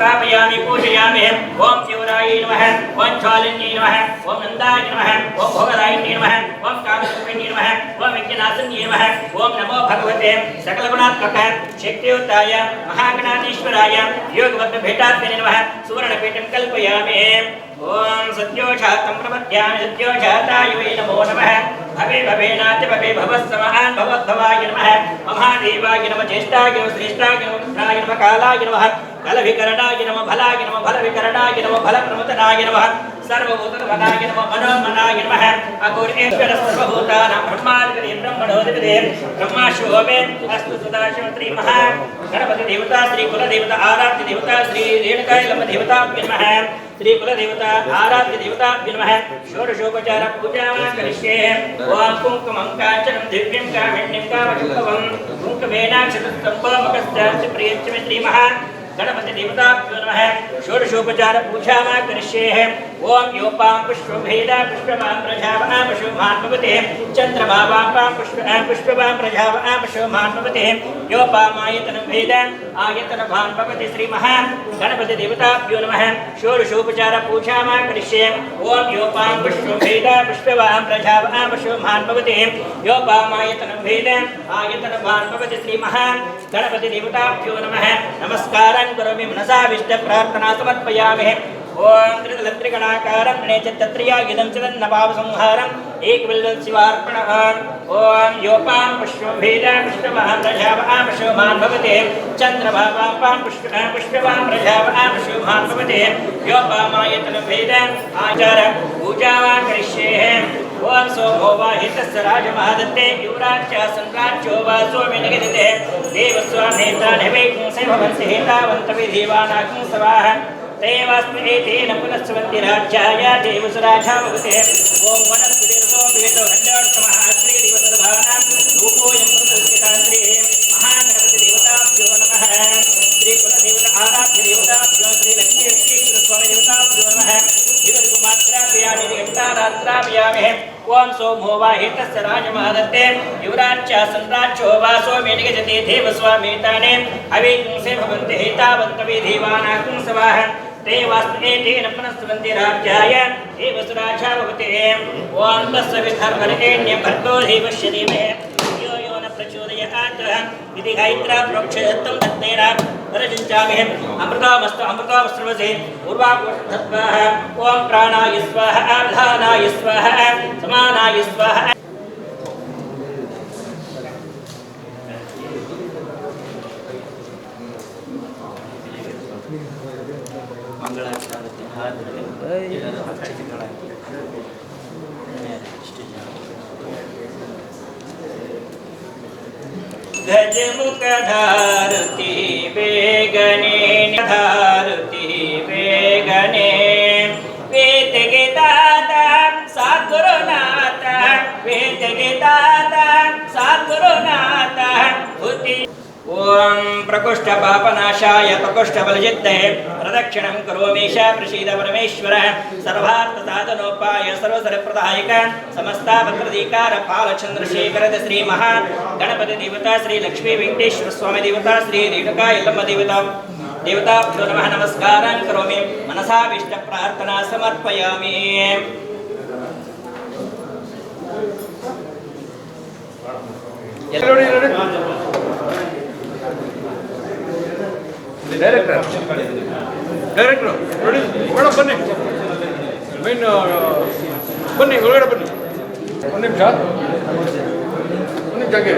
संस्थापयामि पूजयामि ओम शिवराय नमः, ओम ज्वालिन्यै नमः, ओम नन्दाय नमः, ओम भोगराय नमः, ओम कामरूपिण्यै नमः, ओम विघ्नासन्यै नमः, ओम नमो भगवते सकलगुणात्मक शक्तियुक्ताय महागणाधीश्वराय योगबद्धभेटात्मने नमः, सुवर्णपीठं कल्पयामि ओम सत्योषातं प्रपद्यामि सत्योषाताय नमो नमः। భవే భవేనాతి భవే భవస్సవాన్ భవద్భవాయ నమ మహాదేవాయ నమ జ్యేష్ఠాయ నమ శ్రేష్ఠాయ నమ కృష్ణాయ నమ కాలాయ నమ కలవికరణాయ నమ ఫలాయ నమ ఫల వికరణాయ నమ ఫల ప్రమతనాయ నమ సర్వభూతగణాయ నమ మనోమనాయ నమ అఘోరేశ్వర సర్వభూతానాం బ్రహ్మాధిపతి బ్రహ్మణోధిపతి బ్రహ్మాశోభే అస్తు సదాశివ శ్రీ మహా గణపతి దేవత శ్రీ కుల దేవత ఆరాధ్య దేవత శ్రీ రేణుకాయలమ్మ దేవతాభ్య आराध्य देवता नमः। षोडशोपचार पूजा करिष्ये। ओम कुङ्कुमं काञ्चनं दिव्यं कामिण्यं कामशुभवं कुङ्कुमेनाक्षतस्तम्भमकश्चाश्च प्रियच्च मे श्रीमः। गणपति देवताभ्यो नमः षोडशोपचार पूजा करिष्ये। ओम योपां पुष्पभेदा पुष्पवां प्रजावां पशुमान् भवते चन्द्रमावां पुष्प पुष्पवां प्रजावां पशुमान् भवते योपामायतनं भेद आयतनभान् भवति श्रीमः गणपति देवताभ्यो नमः। षोडशोपचार पूजा करिष्ये। ओम योपां पुष्पभेदा पुष्पवां प्रजावां पशुमान् भवते योपामायतनं भेद आयतनभान् भवति श्रीमः गणपति देवताभ्यो नमः। नमस्कारं। करोमि मनसा विष्टप्रार्थना समर्पयामि। ओम त्रिदलत्रिगणाकारं गणेशतत्रियागिदं चिदन्नभावसंहारम् एकबिल्वं शिवार्पणः ओम योपां पुष्पभेदा पुष्पवां प्रजावां पशुमान् भवते। चन्द्रभावां पुष्प पुष्पवां प्रजावां पशुमान् भवते। योपामायतनभेद आचार पूजावां करिष्ये। ओम सोमो वाहितस्य राजमहादत्ते, युवराज्य सम्राज्यो वा सोमिनिगदिते देवस्वामेता नैवैकुंसे भवन्ति हेतावन्तविधीवानाकुं सवाः देवास्मृतेन पुनस्वन्ति राज्याय देवसुराजा भवते। ओम वनस्पतिर्सो हन्यार्थमः रूपोऽयं श्रीकुलदेवता आराध्य देवताभ्यो श्रीलक्ष्मी वेङ्कटेश्वर स्वामी देवताभ्यो नमः। ओम सोमो वा हेतस्य राजमहादत्ते युवराज्य सम्राज्यो वा सोमे निगजते देवस्वामेताने अवेकुंसे भवन्ति हेतावन्तवे देवानाकुं सवाः ते वास्मेतेन पुनस्वन्ति राज्याय। देवसुराजा भवते ओम तस्य विधर्मरेण्यं भर्गो देवस्य देवः यो यो न प्रचोदयात्। इति गायत्रा प्रोक्षयत्तं दत्तेन। परजिञ्चामहे अमृतामस्तु अमृतामस्त्रवसे। पूर्वाकोषधत्वाः ॐ प्राणाय स्वः आह्लानाय स्वः समानाय स्वः गजमुखधारती बे ಓಂ ಪ್ರಕೋಷ್ಠ ಪಾಪನಾಶಾಯ ಪ್ರಕೋಷ್ಠ ಬಲಜಿತ್ತೆ ಪ್ರದಕ್ಷಿಣಂ ಕರೋಮೀಶ ಪ್ರಸೀದ ಪರಮೇಶ್ವರ ಸರ್ವಾರ್ಥ ಸಾಧನೋಪಾಯ ಸರ್ವಸರಪ್ರದಾಯಕ ಸಮಸ್ತಾಪತ್ರದೀಕಾರ ಪಾಲಚಂದ್ರಶೇಖರದ ಶ್ರೀ ಮಹಾ ಗಣಪತಿ ದೇವತಾ ಶ್ರೀ ಲಕ್ಷ್ಮೀ ವೆಂಕಟೇಶ್ವರ ಸ್ವಾಮಿ ಡೈರೆಕ್ಟರ್ ಡೈರೆಕ್ಟ್ರು ನೋಡಿ ಮೇಡಮ್ ಬನ್ನಿ ಮೈನ್ ಬನ್ನಿ ಒಳಗಡೆ ಬನ್ನಿ ಒಂದು ನಿಮಿಷ ಒಂದು ನಿಮಿಷ ಹಾಗೆ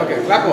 ಓಕೆ ಸಾಕು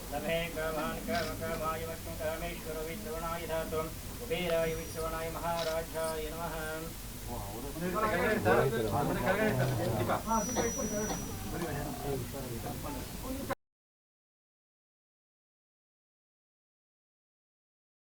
लभे कामानकमकामाय वस्तु कामेश्वर विद्रवणाय धातुम् कुबेराय विद्रवणाय महाराजाय नमः ಕರೆಗಣಿತ